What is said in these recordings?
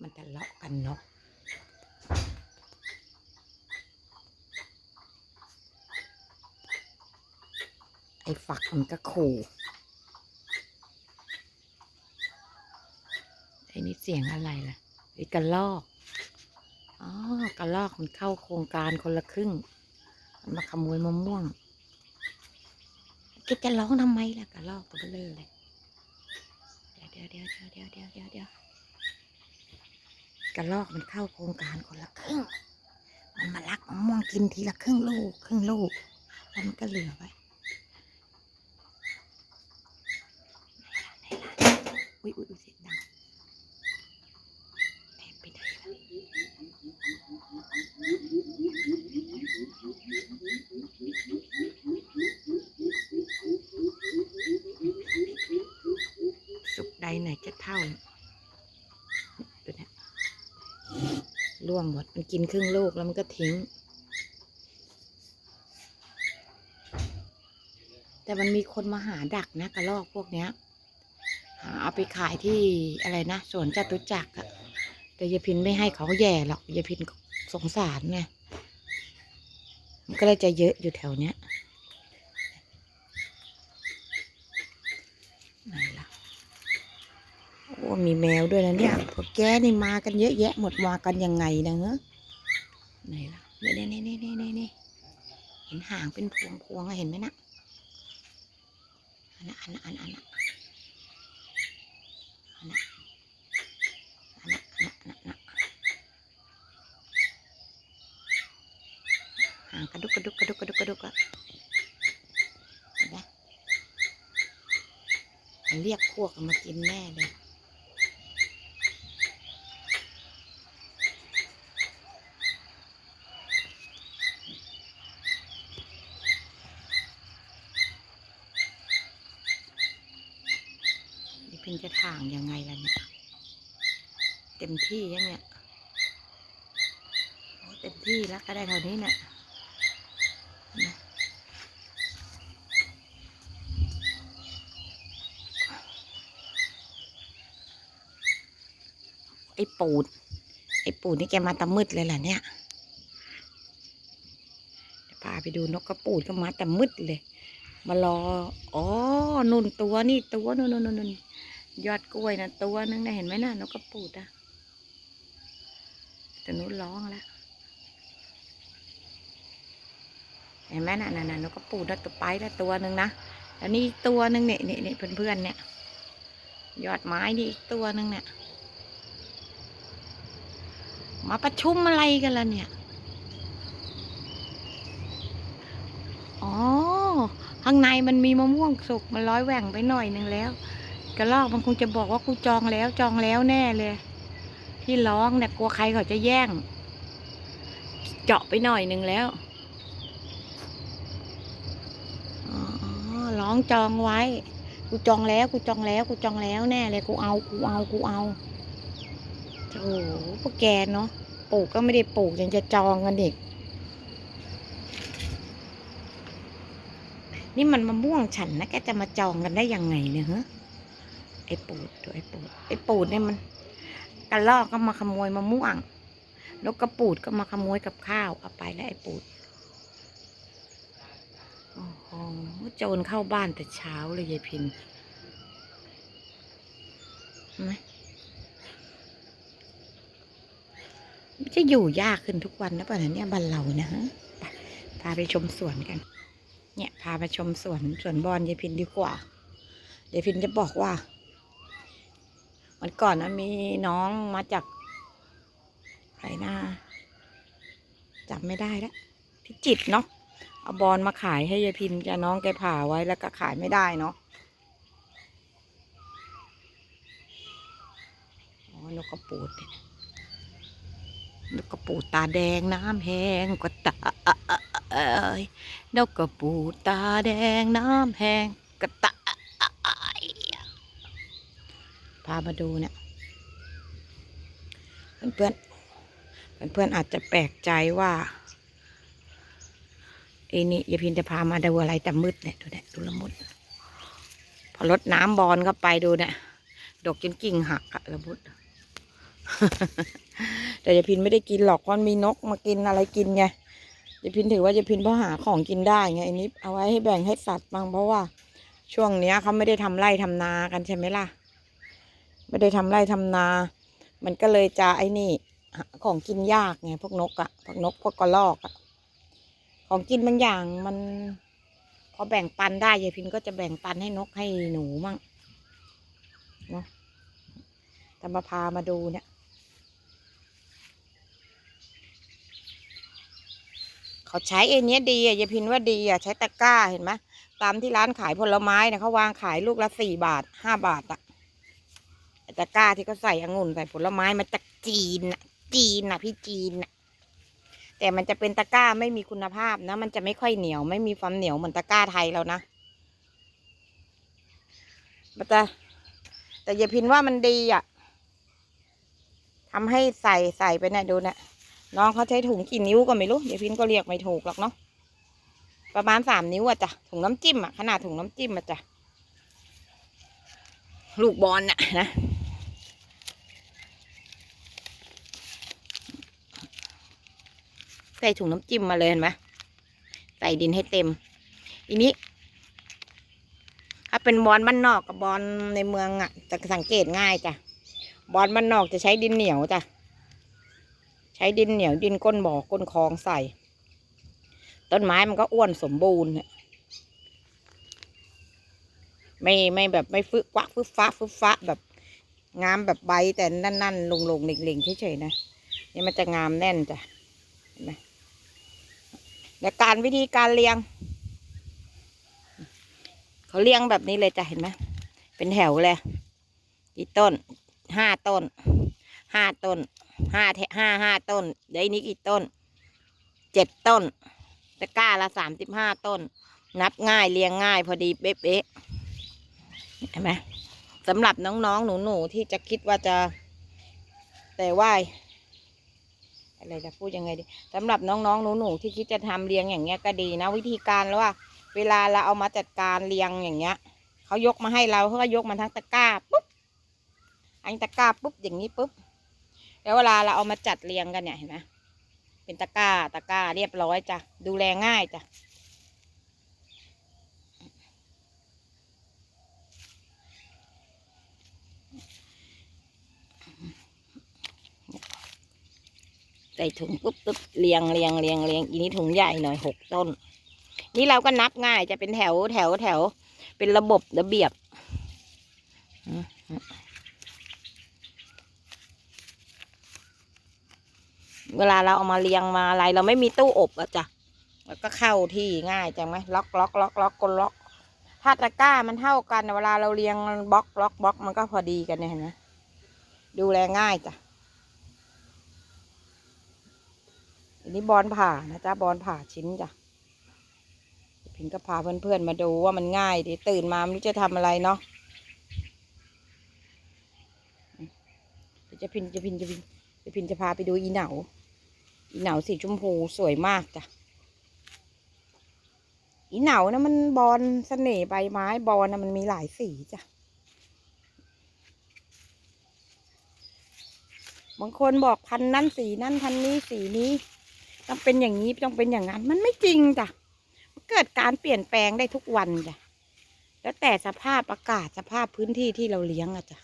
มันทะเลาะกันเนาะไอ้ฝักมันก็ขู่ไอ้นี่เสียงอะไรล่ะไอ้กระลอกอ๋อกระลอกมันเข้าโครงการคนละครึ่ง มันมาขโมยมะม่วงแกจะร้องทำไมล่ะกระลอกตัวเบลอเลยเดี๋ยวเดี๋ยวเดี๋ยวเดี๋ยวเดี๋ยวเดี๋ยว กระลอกมันเข้าโครงการคนละครึ่ง มันมาลักมะม่วงกินทีละครึ่งลูก ครึ่งลูก แล้วมันก็เหลือไว้ไหนล่ะไหนล่ะอุ้ยอุ้ยอุ๊ยเสียงดังแอบไปไหนล่ะสุกใดไหนจะเท่าดูนะ ล่วงหมด มันกินครึ่งลูกแล้วมันก็ทิ้ง แต่มันมีคนมาหาดักนะกระรอกพวกเนี้ย หาเอาไปขายที่อะไรนะสวนจตุจักรอะแต่ยายพินไม่ให้เขาแย่หรอกยายพินสงสารไงมันก็เลยจะเยอะอยู่แถวเนี้ยไหนล่ะ โอ้มีแมวด้วยนะเนี่ยพวกแกนี่มากันเยอะแยะหมดมากันยังไงนะเนอะไหนล่ะเนี่นี่นี่นี่นี่นี่เห็นหางเป็นพวงพวงเห็นไหมนะอันนั้นอันนั้นอันนั้นอันนั้นอันนั้นอันนั้นอันนั้นอันนั้นหางกระดุกกระดุกกระดุกกระดุกกระดุกอะเห็นไหมเรียกพวกมากินแน่เลย นี่เพิ่งจะถ่างยังไงล่ะเนี่ยเต็มที่ยังเนี่ยเต็มที่แล้วก็ได้เท่านี้เนี่ยนะไอ้ปูด ไอ้ปูดนี่แกมาตะมืดเลยล่ะเนี่ยพาไปดูนกกระปูดก็มาแต่มืดเลย มารอ อ๋อนุ่นตัวนี่ตัวนุ่นนุ่นนุ่น ยอดกล้วยนะตัวนึงนะเห็นไหมน่ะนกกระปูดอะแต่นู้นร้องแล้วเห็นไหมนะน่ะน่ะนกกระปูดนะตัวไปแล้วตัวหนึ่งนะแล้วนี่อีกตัวหนึ่งเนี่ยเนี่ยเนี่ยเพื่อนๆเนี่ย ยอดไม้นี่อีกตัวหนึ่งเนี่ยมาประชุมอะไรกันล่ะเนี่ย อ๋อ ข้างในมันมีมะม่วงสุก มันร้อยแหว่งไปหน่อยหนึ่งแล้ว กระลอกมันคงจะบอกว่ากูจองแล้วจองแล้วแน่เลย ที่ร้องเนี่ยกลัวใครเขาจะแย่ง เจาะไปหน่อยหนึ่งแล้วอ๋อร้องจองไว้ กูจองแล้วกูจองแล้วกูจองแล้วแน่เลยกูเอากูเอากูเอาโอ้โหพวกแกเนาะปลูกก็ไม่ได้ปลูกยังจะจองกันอีกนี่มันมะม่วงฉันนะแกจะมาจองกันได้ยังไงเนี่ยฮะ ไอ้ปูดตัวไอ้ปูดไอ้ปูดเนี่ยมันกระลอกก็มาขโมยมะม่วงนกกระปูดก็มาขโมยกับข้าวเอาไปแล้วไอ้ปูดโอ้โหโจรเข้าบ้านแต่เช้าเลยยายพินไหมจะอยู่ยากขึ้นทุกวันนะป่ะเนี่ยบ้านเราเนะฮะพาไปชมสวนกัน เนี่ย พาไปชมสวนสวนบอลยายพินดีกว่ายายพินจะบอกว่า วันก่อนนะมีน้องมาจากไหนนะจำไม่ได้แล้วพิจิตเนาะเอาบอลมาขายให้ยายพินแกน้องแกผ่าไว้แล้วก็ขายไม่ได้เนาะอ๋อนกกระปูดนกกระปูดตาแดงน้ำแห้งก็ตาเอ้ยนกกระปูตาแดงน้ำแห้งกระตายพามาดูเนี่ย เพื่อนๆเพื่อนๆอาจจะแปลกใจว่าไอ้นี่ยายพินจะพามาดูอะไรแต่มืดเนี่ยดูเนี่ยดูละมุดพอรดน้ำบอลเข้าไปดูเนี่ยดกจนกิ่งหักอะละมุดแต่ยายพินไม่ได้กินหรอกเพราะมีนกมากินอะไรกินไงยายพินถือว่ายายพินเพราะหาของกินได้ไงอันนี้เอาไว้ให้แบ่งให้สัตว์บ้างเพราะว่า ช่วงเนี้ยเขาไม่ได้ทำไร่ทำนากันใช่ไหมล่ะ ไม่ได้ทำไร่ทำนา มันก็เลยจะไอ้นี่ของกินยากไงพวกนกอะพวกนกพวกกระรอกอะของกินบางอย่างมันพอแบ่งปันได้ยายพินก็จะแบ่งปันให้นกให้หนูมั่งเนาะแต่มาพามาดูเนี่ยเขาใช้ไอ้เนี้ยดีอะยายพินว่าดีอะใช้ตะกร้าเห็นไหมตามที่ร้านขายผลไม้เนี่ยเขาวางขายลูกละสี่บาทห้าบาทอะ ตะกร้าที่เขาใส่องุ่นใส่ผลไม้มาจากจีนอะ จีนอะ พี่จีนอะ แต่มันจะเป็นตะกร้าไม่มีคุณภาพนะ มันจะไม่ค่อยเหนียว ไม่มีความเหนียวเหมือนตะกร้าไทยแล้วนะมันจะแต่ยายพินว่ามันดีอะทำให้ใส่ใส่ไปเนี่ยดูเนี่ยน้องเขาใช้ถุงกี่นิ้วก็ไม่รู้เดี๋ยพินก็เรียกไม่ถูกหรอกเนาะประมาณสามนิ้วอะจ้ะถุงน้ำจิ้มอะขนาดถุงน้ำจิ้มอะจ้ะลูกบอลน่ะนะ ใส่ถุงน้ำจิ้มมาเลยเห็นไหมใส่ดินให้เต็ม อีนี้ถ้าเป็นบอลบ้านนอกกับบอลในเมืองอะจะสังเกตง่ายจ้ะบอลบ้านนอกจะใช้ดินเหนียวจ้ะใช้ดินเหนียวดินก้นบ่อก้นคลองใส่ ต้นไม้มันก็อ้วนสมบูรณ์เนี่ยไม่ไม่แบบไม่ฟึกวักฟึกฟ้าฟึกฟ้าแบบงามแบบใบแต่นั่นนั่นลงลงๆเหล่งๆเฉยๆนะนี่มันจะงามแน่นจ้ะเห็นไหม และการวิธีการเลี้ยง เขาเลี้ยงแบบนี้เลยจ้ะเห็นไหมเป็นแถวเลยกี่ต้นห้าต้นห้าต้นห้าแทห้าห้าต้นเดี๋ยวนี้กี่ต้นเจ็ดต้นตะกร้าละสามสิบห้าต้น นับง่ายเรียงง่าย พอดีเป๊ะๆเห็นไหมสำหรับน้องๆ หนูๆ ที่จะคิดว่าจะแต่ว่า อะไรจะพูดยังไงดีสำหรับน้องๆหนูๆที่คิดจะทำเรียงอย่างเงี้ยก็ดีนะ วิธีการแล้วว่าเวลาเราเอามาจัดการเรียงอย่างเงี้ยเขายกมาให้เราเขาก็ยกมาทั้งตะกร้าปุ๊บอันตะกร้าปุ๊บอย่างนี้ปุ๊บแล้วเวลาเราเอามาจัดเรียงกันเนี่ยเห็นไหมเป็นตะกร้าตะกร้าเรียบร้อยจ้ะดูแลง่ายจ้ะ ใส่ถุงปุ๊บปุ๊บเรียงเรียงเรียงเรียงอีนี้ถุงใหญ่หน่อยหกต้น นี่เราก็นับง่ายจะเป็นแถวแถวแถว เป็นระบบระเบียบเวลาเราเอามาเรียงมาอะไร เราไม่มีตู้อบอะจ้ะแล้วก็เข้าที่ง่ายจังไหมล็อกล็อกล็อกล็อกกดล็อกถ้าตะกร้ามันเท่ากันเวลาเราเรียงบล็อกล็อกบล็อกมันก็พอดีกันเนี่ยเห็นไหมดูแลง่ายจ้ะอั นนี้บอลผ่านะจ๊ะบอลผ่าชิ้นจ้ะพินก็พาเพื่อนๆมาดูว่ามันง่ายดีตื่นมาไม่รู้จะทำอะไรเนาะจะพินจะพินจะพินจะพินจะพาไปดูอีเหนาอีเหนาสีชมพูสวยมากจ้ะอีเหนานะมันบอลเสน่ห์ใบไม้บอลนะมันมีหลายสีจ้ะบางคนบอกพันนั้นสีนั้นพันนี้สีนี้ ต้องเป็นอย่างนี้ต้องเป็นอย่างนั้น มันไม่จริงจ้ะมันเกิดการเปลี่ยนแปลงได้ทุกวันจ้ะแล้วแต่สภาพอากาศสภาพพื้นที่ที่เราเลี้ยงอะจ้ะ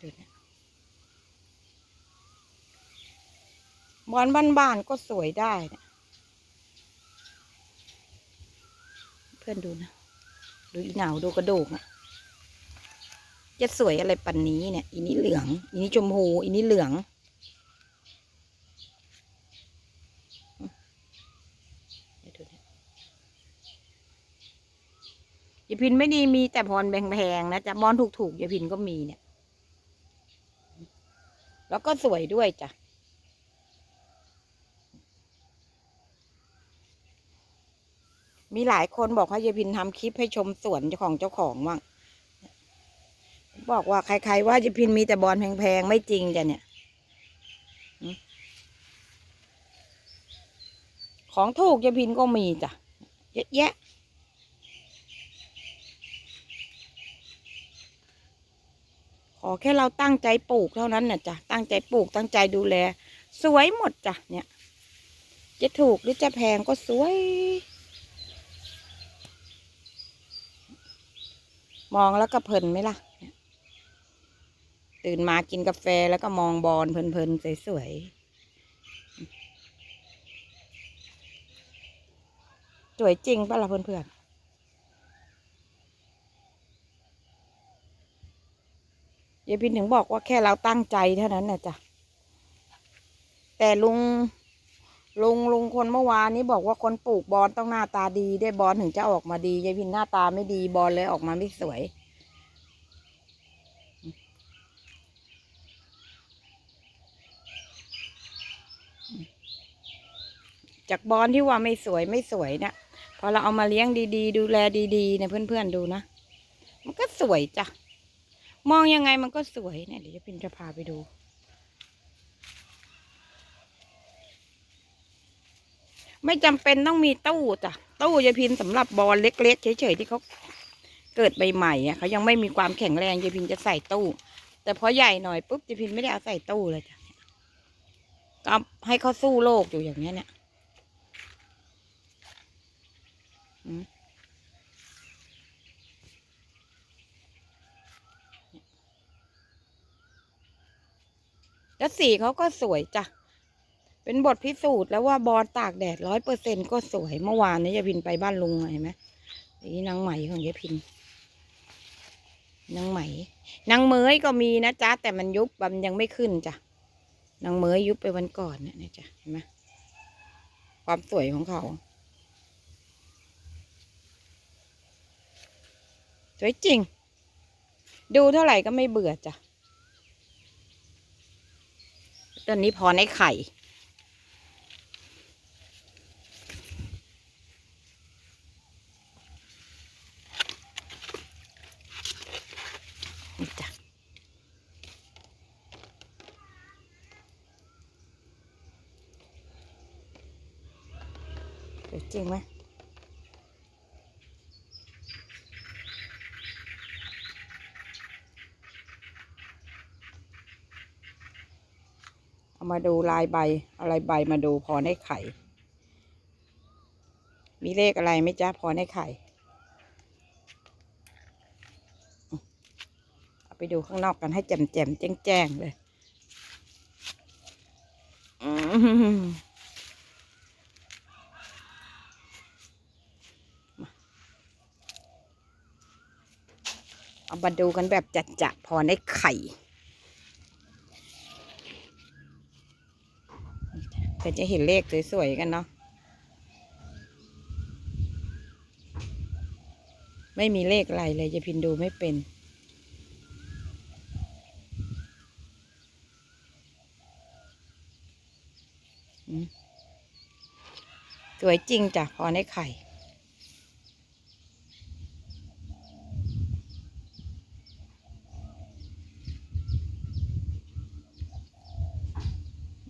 ดูนะบอลบ้านๆก็สวยได้นะเพื่อนดูนะ ดูอีหนาดูกระโดกอะ จะสวยอะไรปันนี้เนี่ยอีนี้เหลืองอีนี้ชมพูอีนี้เหลืองเดี๋ยายพินไม่ดีมีแต่บอลแพงๆนะจ๊ะบอลถูกๆยายพินก็มีเนี่ย แล้วก็สวยด้วยจ้ะมีหลายคนบอกให้ยายพินทำคลิปให้ชมสวนของเจ้าของว่าง บอกว่าใครๆว่าจะพินมีแต่บอลแพงๆ ไม่จริงจ้ะเนี่ย ของถูกจะพินก็มีจ้ะเยอะแยะขอแค่เราตั้งใจปลูกเท่านั้นน่ะจ้ะตั้งใจปลูกตั้งใจดูแล สวยหมดจ้ะเนี่ย จะถูกหรือจะแพงก็สวย มองแล้วก็เพลินไหมล่ะ ตื่นมากินกาแฟแล้วก็มองบอลเพลินๆสวยๆสวยจริงป่ะล่ะเพื่อนๆยายพินถึงบอกว่าแค่เราตั้งใจเท่านั้นน่ะจ้ะแต่ลุง ลุงลุงคนเมื่อวานนี้บอกว่าคนปลูกบอลต้องหน้าตาดีได้บอลถึงจะออกมาดียายพินหน้าตาไม่ดีบอลเลยออกมาไม่สวย จากบอลที่ว่าไม่สวยไม่สวยเนี่ยพอเราเอามาเลี้ยงดี ๆ ดูแลดีๆเนี่ยเพื่อนๆดูนะ มันก็สวยจ้ะ มองยังไงมันก็สวยเนี่ยเดี๋ยวยายพินจะพาไปดูไม่จำเป็นต้องมีตู้จ้ะตู้ยายพินสำหรับบอลเล็กๆเฉยๆที่เขาเกิดใหม่ๆอะเขายังไม่มีความแข็งแรงยายพินจะใส่ตู้ แต่พอใหญ่หน่อยปุ๊บยายพินไม่ได้เอาใส่ตู้เลยจ้ะก็ให้เขาสู้โลกอยู่อย่างเงี้ยเนี่ยอืม แล้วสีเขาก็สวยจ้ะ เป็นบทพิสูจน์แล้วว่าบอลตากแดดร้อยเปอร์เซ็นก็สวย เมื่อวานนี้ยายพินไปบ้านลุงเห็นไหมนี่นางไหมของยายพินนางไหมนางเมยก็มีนะจ๊ะ แต่มันยุบมันยังไม่ขึ้นจ้ะนางเมยยุบไปวันก่อนเนี่ยจ๊ะเห็นไหมความสวยของเขา สวยจริง ดูเท่าไหร่ก็ไม่เบื่อจ้ะตอนนี้พอในไข่ นี่จ้ะสวยจริงไหมเอา มาดูลายใบ อะไรใบมาดูพอได้ไข่ มีเลขอะไรไหมจ๊ะพอได้ไข่ เอาไปดูข้างนอกกันให้แจ่มแจ่มแจ้งแจ้งเลยอืมเอามาดูกันแบบจัดจะพอได้ไข่ ก็จะเห็นเลขสวยๆกันเนาะไม่มีเลขอะไรเลยจะพินดูไม่เป็นสวยจริงจ้ะพอในไข่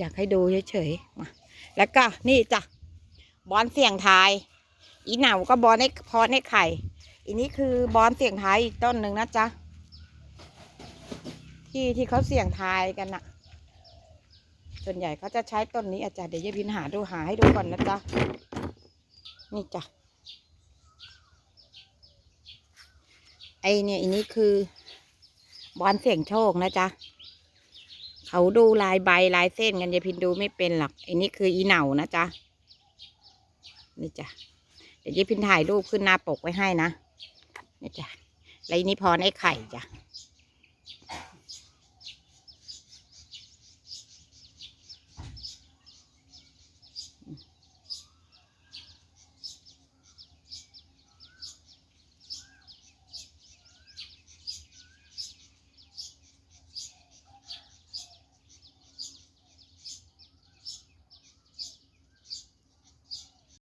อยากให้ดูเฉยๆมาแล้วก็นี่จ้ะบอลเสี่ยงทาย อีหนาก็บอลในพอในไข่อีนี้คือบอลเสี่ยงทายอีกต้นหนึ่งนะจ๊ะที่ที่เขาเสี่ยงทายกันน่ะ ส่วนใหญ่เขาจะใช้ต้นนี้อาจารย์เดี๋ยวยายพินหาดูหาให้ดูก่อนนะจ๊ะนี่จ้ะไอเนี่ยอันนี้คือบอลเสี่ยงโชคนะจ๊ะ เขาดูลายใบลายเส้นกันยายพินดูไม่เป็นหรอกไอ้นี่คืออีเหนานะจ๊ะนี่จ้ะเดี๋ยวยายพินถ่ายรูปขึ้นหน้าปกไว้ให้นะนี่จ้ะแล้วนนี้พอในไข่จ้ะ